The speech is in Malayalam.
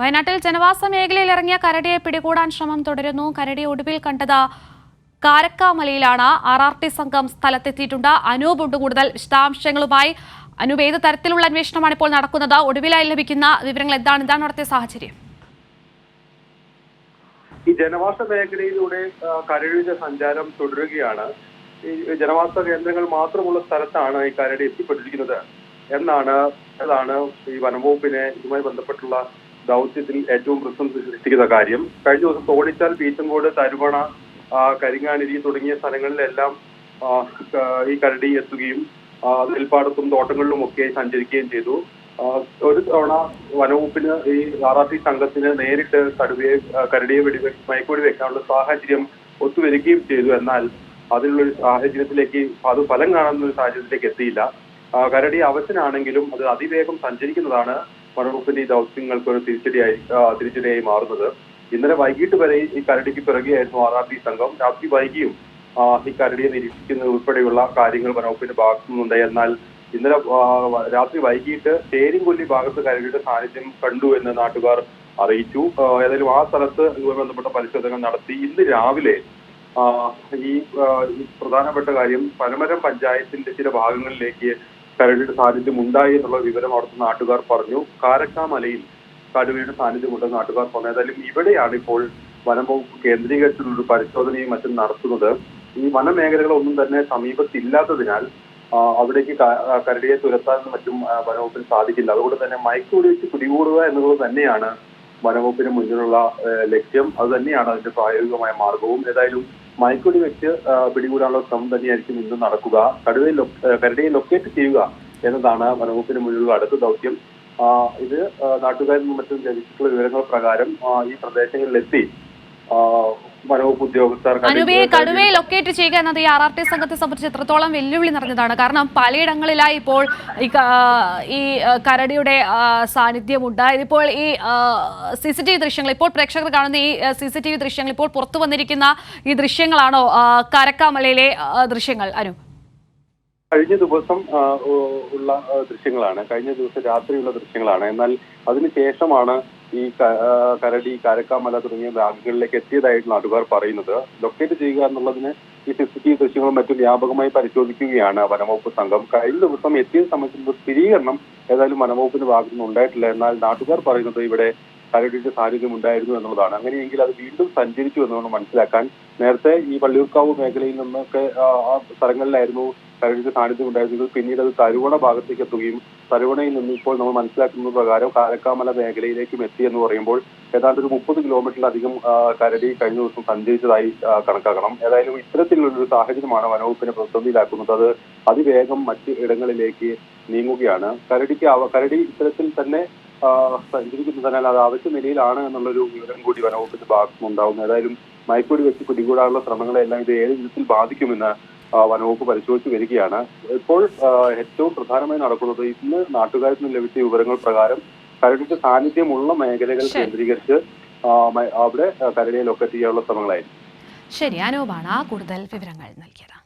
വയനാട്ടിൽ ജനവാസ മേഖലയിൽ ഇറങ്ങിയ കരടിയെ പിടികൂടാൻ ശ്രമം തുടരുന്നു. കരടി ഒടുവിൽ കണ്ടത് കാരക്കാമലയിലാണ്. ആർ ആർ ടി സംഘം സ്ഥലത്തെത്തിയിട്ടുണ്ട്. അനൂപ് ഉണ്ട് കൂടുതൽ വിശദാംശങ്ങളുമായി. അനൂപ് ഏത് തരത്തിലുള്ള അന്വേഷണമാണ് ഇപ്പോൾ നടക്കുന്നത്? ഒടുവിലായി ലഭിക്കുന്ന വിവരങ്ങൾ എന്താണ്? എന്താണ് നടത്തിയ സാഹചര്യം. ഈ ജനവാസ മേഖലയിലൂടെ കരടിയുടെ സഞ്ചാരം തുടരുകയാണ്. ഈ ജനവാസ കേന്ദ്രങ്ങൾ മാത്രമുള്ള സ്ഥലത്താണ് ഈ കരടി എത്തിപ്പെട്ടിരിക്കുന്നത്. എന്നാണ് അതാണ് ഈ വനംവകുപ്പിനെ ഇതുമായി ബന്ധപ്പെട്ടുള്ള ദൗത്യത്തിൽ ഏറ്റവും പ്രശ്നം സൃഷ്ടിക്കുന്ന കാര്യം. കഴിഞ്ഞ ദിവസം തോണിച്ചാൽ പീച്ചങ്കോട് തരുവണ കരിങ്ങാനിരി തുടങ്ങിയ സ്ഥലങ്ങളിലെല്ലാം ഈ കരടി എത്തുകയും നെൽപ്പാടത്തും തോട്ടങ്ങളിലും ഒക്കെ സഞ്ചരിക്കുകയും ചെയ്തു. ഒരു തവണ വനവകുപ്പിന് ഈ ആർ ആർ സി സംഘത്തിന് നേരിട്ട് കടുവയെ കരടിയെ വെടി മയക്കുവെടി വെക്കാനുള്ള സാഹചര്യം ഒത്തുവരികയും ചെയ്തു. എന്നാൽ അതിനുള്ള ഒരു സാഹചര്യത്തിലേക്ക് അത് ഫലം കാണുന്ന ഒരു സാഹചര്യത്തിലേക്ക് എത്തിയില്ല. കരടി അവശനാണെങ്കിലും അത് അതിവേഗം സഞ്ചരിക്കുന്നതാണ്. വനവകുപ്പിന്റെ ഈ ദൗത്യങ്ങൾക്ക് ഒരു തിരിച്ചടിയായി തിരിച്ചടിയായി മാറുന്നത്. ഇന്നലെ വൈകിട്ട് വരെ ഈ കരടിക്ക് പിറകെയായിരുന്നു ആർ ആർ ഡി സംഘം. രാത്രി വൈകിയും ഈ കരടിയെ നിരീക്ഷിക്കുന്നത് ഉൾപ്പെടെയുള്ള കാര്യങ്ങൾ വനവകുപ്പിന്റെ ഭാഗത്തു നിന്നുണ്ട് എന്നാൽ ഇന്നലെ രാത്രി വൈകിട്ട് ചേരിങ്കൊല്ലി ഭാഗത്ത് കരടിയുടെ സാന്നിധ്യം കണ്ടു എന്ന് നാട്ടുകാർ അറിയിച്ചു. ഏതായാലും ആ സ്ഥലത്ത് ഇതുമായി ബന്ധപ്പെട്ട പരിശോധന നടത്തി. ഇന്ന് രാവിലെ ഈ പ്രധാനപ്പെട്ട കാര്യം പനമരം പഞ്ചായത്തിന്റെ ചില ഭാഗങ്ങളിലേക്ക് കരടിയുടെ സാന്നിധ്യം ഉണ്ടായി എന്നുള്ള വിവരം അവിടുത്തെ നാട്ടുകാർ പറഞ്ഞു. കാരക്കാമലയിൽ കടുവയുടെ സാന്നിധ്യമുണ്ടെന്ന് നാട്ടുകാർ പറഞ്ഞു. ഏതായാലും ഇവിടെയാണ് ഇപ്പോൾ വനം വകുപ്പ് കേന്ദ്രീകരിച്ചിട്ടുള്ള പരിശോധനയും മറ്റും നടത്തുന്നത്. ഈ വനമേഖലകളൊന്നും തന്നെ സമീപത്തില്ലാത്തതിനാൽ അവിടേക്ക് കരടിയെ തുരത്താനും മറ്റും വനവകുപ്പിന് സാധിക്കില്ല. അതുകൊണ്ട് തന്നെ മയക്കുവെടി വെച്ച് പിടികൂടുക എന്നുള്ളത് തന്നെയാണ് വനവകുപ്പിന് മുന്നിലുള്ള ലക്ഷ്യം അത് തന്നെയാണ് അതിന്റെ പ്രായോഗികമായ മാർഗവും. ഏതായാലും മയക്കൊടി വെച്ച് പിടികൂടാനുള്ള ശ്രമം തന്നെയായിരിക്കും ഇന്ന് നടക്കുക. കടുവയിൽ കരടിയെ ലൊക്കേറ്റ് ചെയ്യുക എന്നതാണ് വനവകുപ്പിന് മുന്നിലുള്ള അടുത്ത ദൗത്യം. ഇത് നാട്ടുകാരിൽ നിന്നും മറ്റും ലഭിച്ചിട്ടുള്ള വിവരങ്ങൾ പ്രകാരം ഈ പ്രദേശങ്ങളിലെത്തി വനവകുപ്പ് ഉദ്യോഗസ്ഥർ കടുവയെ ലൊക്കേറ്റ് ചെയ്യുക എന്നത് ഈ ആർ ആർ ടി സംഘത്തെ സംബന്ധിച്ച് എത്രത്തോളം വെല്ലുവിളി നിറഞ്ഞതാണ്. കാരണം പലയിടങ്ങളിലായി ഇപ്പോൾ ഈ കരടിയുടെ സാന്നിധ്യം സാന്നിധ്യമുണ്ട് ഇതിപ്പോൾ ഈ സി സി ടി വി ദൃശ്യങ്ങൾ ഇപ്പോൾ പ്രേക്ഷകർ കാണുന്ന ഈ സി സി ടി വി ദൃശ്യങ്ങൾ ഇപ്പോൾ പുറത്തു വന്നിരിക്കുന്ന ഈ ദൃശ്യങ്ങളാണോ കരക്കാമലയിലെ ദൃശ്യങ്ങൾ? അനു. കഴിഞ്ഞ ദിവസം ഉള്ള ദൃശ്യങ്ങളാണ്. കഴിഞ്ഞ ദിവസം രാത്രിയുള്ള ദൃശ്യങ്ങളാണ്. എന്നാൽ അതിനുശേഷമാണ് ഈ കരടി കാരക്കാമല തുടങ്ങിയ ഭാഗങ്ങളിലേക്ക് എത്തിയതായിട്ട് നാട്ടുകാർ പറയുന്നത് ലൊക്കേറ്റ് ചെയ്യുക എന്നുള്ളതിന് ഈ സി സി ടി വി ദൃശ്യങ്ങളും മറ്റും വ്യാപകമായി പരിശോധിക്കുകയാണ്. വനംവകുപ്പ് സംഘം കഴിഞ്ഞ ദിവസം എത്തിയത് സംബന്ധിച്ചുള്ള സ്ഥിരീകരണം ഏതായാലും വനംവകുപ്പിന്റെ ഭാഗത്തു നിന്ന് ഉണ്ടായിട്ടില്ല. എന്നാൽ നാട്ടുകാർ പറയുന്നത് ഇവിടെ കരടിയുടെ സാന്നിധ്യം ഉണ്ടായിരുന്നു എന്നുള്ളതാണ്. അങ്ങനെയെങ്കിൽ അത് വീണ്ടും സഞ്ചരിച്ചു എന്നുകൊണ്ട് മനസ്സിലാക്കാൻ നേരത്തെ ഈ വള്ളിയൂർക്കാവ് മേഖലയിൽ നിന്നൊക്കെ ആ സ്ഥലങ്ങളിലായിരുന്നു കരടിയുടെ സാന്നിധ്യം ഉണ്ടായിരുന്നത് പിന്നീട് അത് തരുവണ ഭാഗത്തേക്ക് എത്തുകയും തരുവണയിൽ നിന്ന് ഇപ്പോൾ നമ്മൾ മനസ്സിലാക്കുന്ന പ്രകാരം കാരക്കാമല മേഖലയിലേക്കും എത്തി എന്ന് പറയുമ്പോൾ ഏതാണ്ട് ഒരു മുപ്പത് കിലോമീറ്ററിലധികം കരടി കഴിഞ്ഞ ദിവസം സഞ്ചരിച്ചതായി കണക്കാക്കണം. ഏതായാലും ഇത്തരത്തിലുള്ള ഒരു സാഹചര്യമാണ് വനവകുപ്പിനെ പ്രതിസന്ധിയിലാക്കുന്നത്. അത് അതിവേഗം മറ്റ് ഇടങ്ങളിലേക്ക് നീങ്ങുകയാണ്. കരടിക്ക് കരടി ഇത്തരത്തിൽ തന്നെ സഞ്ചരിക്കുന്നതിനാൽ അത് ആവശ്യ നിലയിലാണ് എന്നുള്ളൊരു വിവരം കൂടി വനവകുപ്പിന്റെ ഭാഗത്തുനിന്നുണ്ടാവുന്നു ഏതായാലും മയക്കുവെടി വെച്ച് പിടികൂടാനുള്ള ശ്രമങ്ങളെല്ലാം ഇത് ഏത് വിധത്തിൽ ബാധിക്കുമെന്ന് വനവകുപ്പ് പരിശോധിച്ചു വരികയാണ്. ഇപ്പോൾ ഏറ്റവും പ്രധാനമായി നടക്കുന്നത് ഇന്ന് നാട്ടുകാരിൽ നിന്ന് ലഭിച്ച വിവരങ്ങൾ പ്രകാരം കരടിന്റെ സാന്നിധ്യമുള്ള മേഖലകൾ കേന്ദ്രീകരിച്ച് അവിടെ കരടിയെ ലൊക്കേറ്റ് ചെയ്യാനുള്ള ശ്രമങ്ങളായിരുന്നു ശരി അനൂപാണ് കൂടുതൽ വിവരങ്ങൾ നൽകിയത്.